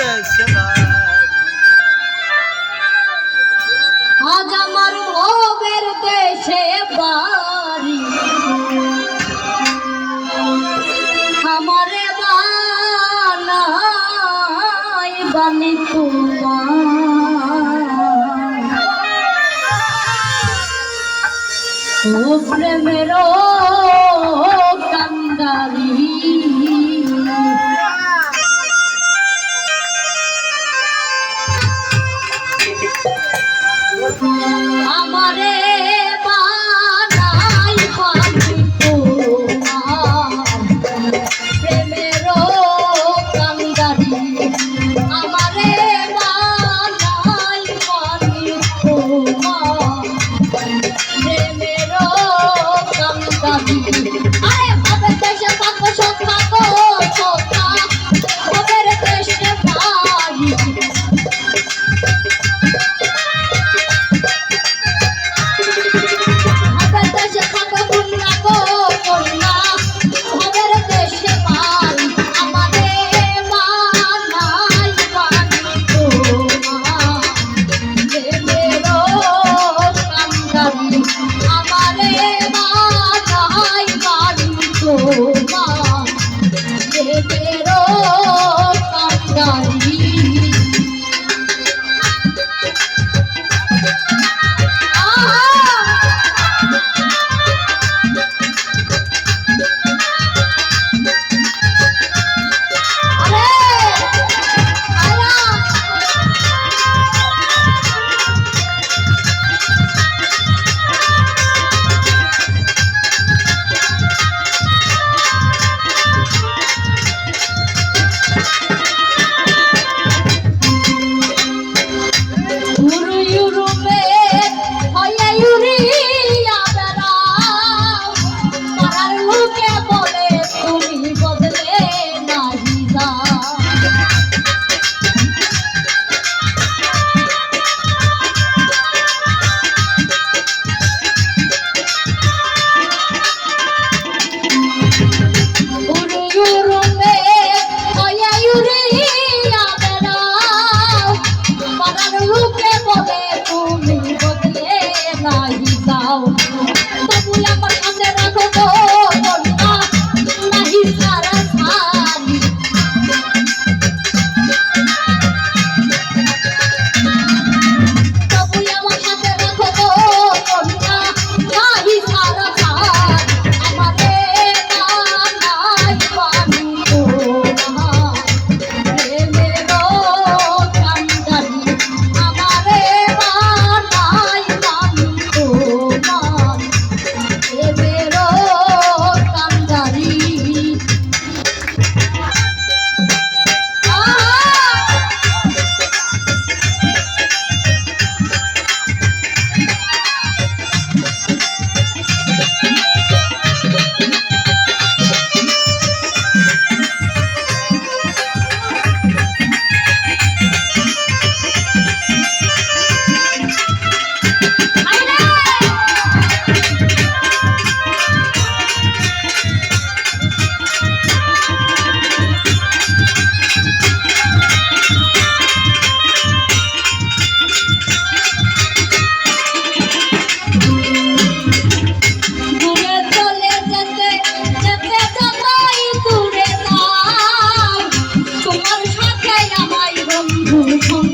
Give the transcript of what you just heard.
দেশে আজ আমার ভোগের দেশে বাড়ি। আমারে বানাই বানি তোমার। প্রেমের কান্দারি। আমারে তোমার সাথে আমায় বন্ধু।